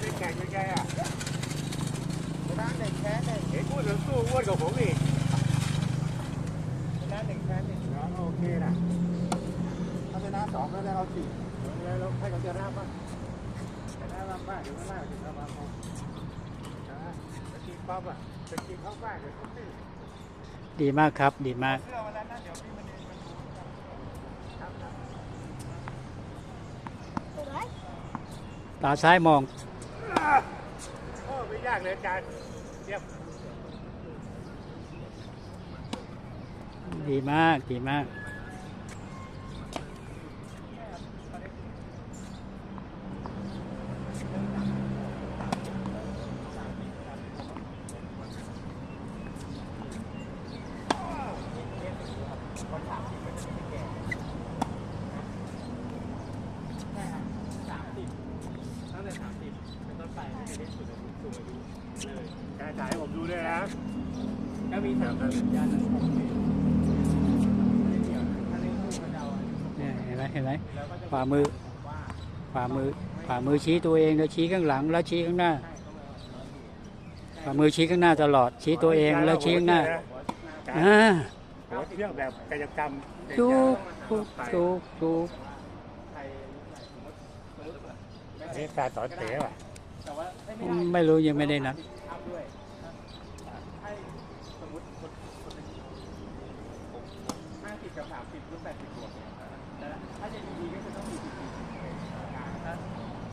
ไม่แข่งยังไงอะชนะหนึ่งแพ้หนึ่งเห็นพูดถึงสู้อ้วนกับผมอีกชนะหนึ่งแพ้หนึ่งนะโอเคนะถ้าชนะสองแล้วเราสี่แล้วให้เขาจชนะบ้างแต่หน้างบ้างเดี๋ยวก็ไล่ถึงเราบ้างนะตะกี้ป๊อปอะตะกี้เข้าบ้านเดี๋ยวเขาตีดีมากครับ ดีมากตาซ้ายมอง โอ้ไม่ยากเลยอาจารย์เยี่ยมดีมาก ดีมาก ตั้งแต่สามสิบเป็นต้น ไปไม่ได้สูงอายุสูงอายุเลยอาจารย์ถ่ายให้ผมดูด้วยนะก็มีสามสัญญาณนั้นผมไม่ได้เกี่ยวนะถ้าเล่นคู่กับเราอะเนี่ยเห็นไหมเห็นไหมแล้วก็จะขวามือว่าขวามือขวามือชี้ตัวเองแล้วชี้ข้างหลัง แล้วชี้ข้างหน้าใช่เขาเลยขวามือชี้ข้างหน้าตลอด ชี้ตัวเองแล้วชี้ข้างหน้าอ่าโหเรื่อแบบกายกรรมถูกถูกถูกถูก ใคร นี่การสอนเต๋อว่ะ ไม่ได้ไม่รู้ยังไม่ได้นับอัพด้วยให้สมมติคนคนหนึ่งห้าสิบกับสามสิบหรือแปดสิบบวกเนี่ยแต่ถ้า